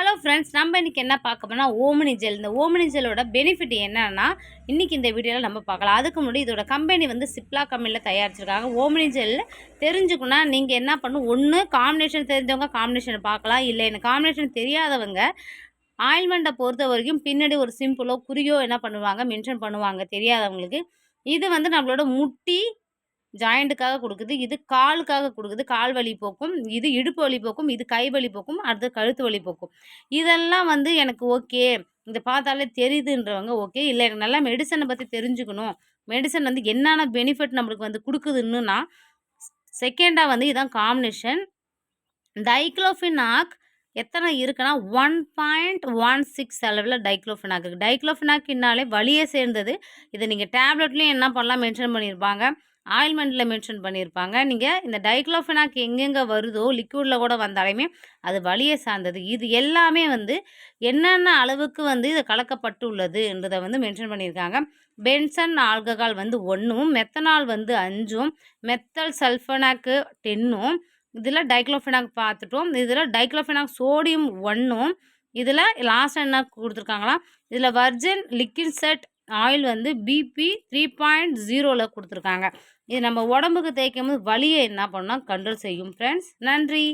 Hello friends நம்ம இன்றைக்கி என்ன பார்க்க போனால் ஜெல் இந்த ஓமினி ஜெல்லோட பெனிஃபிட் என்னன்னா இன்றைக்கி இந்த வீடியோவில் நம்ம பார்க்கலாம். அதுக்கு முன்னாடி இதோட கம்பெனி வந்து சிப்லா கம்பெனியில் தயாரிச்சிருக்காங்க. ஓமினி ஜெல் தெரிஞ்சுக்கணும்னா நீங்கள் என்ன பண்ணணும் ஒன்று காம்பினேஷன் தெரிஞ்சவங்க காம்பினேஷன் பார்க்கலாம். இல்லை எனக்கு காம்பினேஷன் தெரியாதவங்க ஆயில்மெண்ட்டை பொறுத்த வரைக்கும் பின்னாடி ஒரு சிம்பிளோ குறியோ என்ன பண்ணுவாங்க? மென்ஷன் பண்ணுவாங்க தெரியாதவங்களுக்கு. இது வந்து நம்மளோட முட்டி ஜாயிண்ட்டுக்காக கொடுக்குது இது காலுக்காக கொடுக்குது கால் வலி போக்கும் இது இடுப்பு வலி போக்கும் இது கை வலி போக்கும் அடுத்து கழுத்து வலி போக்கும். இதெல்லாம் வந்து எனக்கு ஓகே. இதை பார்த்தாலே தெரியுதுன்றவங்க ஓகே. இல்லை எனக்கு நல்லா மெடிசனை பற்றி தெரிஞ்சுக்கணும். மெடிசன் வந்து என்னென்ன பெனிஃபிட் நம்மளுக்கு வந்து கொடுக்குதுன்னுனா செகண்டாக வந்து இதான் காம்பினேஷன் டைக்ளோஃபினாக் எத்தனை இருக்குன்னா ஒன் பாயிண்ட் ஒன் சிக்ஸ் அளவில் டைக்ளோஃபினாக் இருக்குது டைக்ளோஃபினாக்னாலே வலியே சேர்ந்தது. இதை நீங்கள் டேப்லெட்லேயும் என்ன பண்ணலாம் மென்ஷன் பண்ணியிருப்பாங்க. ஆயில்மெண்ட்டில் மென்ஷன் பண்ணியிருப்பாங்க. நீங்கள் இந்த டைக்ளோஃபெனாக் எங்கெங்கே வருதோ லிக்விடில் கூட வந்தாலுமே அது வழியை சார்ந்தது. இது எல்லாமே வந்து என்னென்ன அளவுக்கு வந்து இது கலக்கப்பட்டு உள்ளதுன்றதை வந்து மென்ஷன் பண்ணியிருக்காங்க. பென்சன் ஆல்கஹால் வந்து ஒன்றும் மெத்தனால் வந்து அஞ்சும் மெத்தல் சல்ஃபனாக்கு டென்னும் இதில் டைக்ளோஃபெனாக் பார்த்துட்டோம். இதில் டைக்ளோஃபெனாக் சோடியம் ஒன்றும் இதில் லாஸ்ட் என்ன கொடுத்துருக்காங்களா இதில் வர்ஜின் லிக்விட் செட் ஆயில் வந்து பிபி த்ரீ பாயிண்ட் ஜீரோவில் கொடுத்துருக்காங்க. இது நம்ம உடம்புக்கு தேய்க்கும் போது வலியை என்ன பண்ணால் கண்ட்ரோல் செய்யும். ஃப்ரெண்ட்ஸ் நன்றி.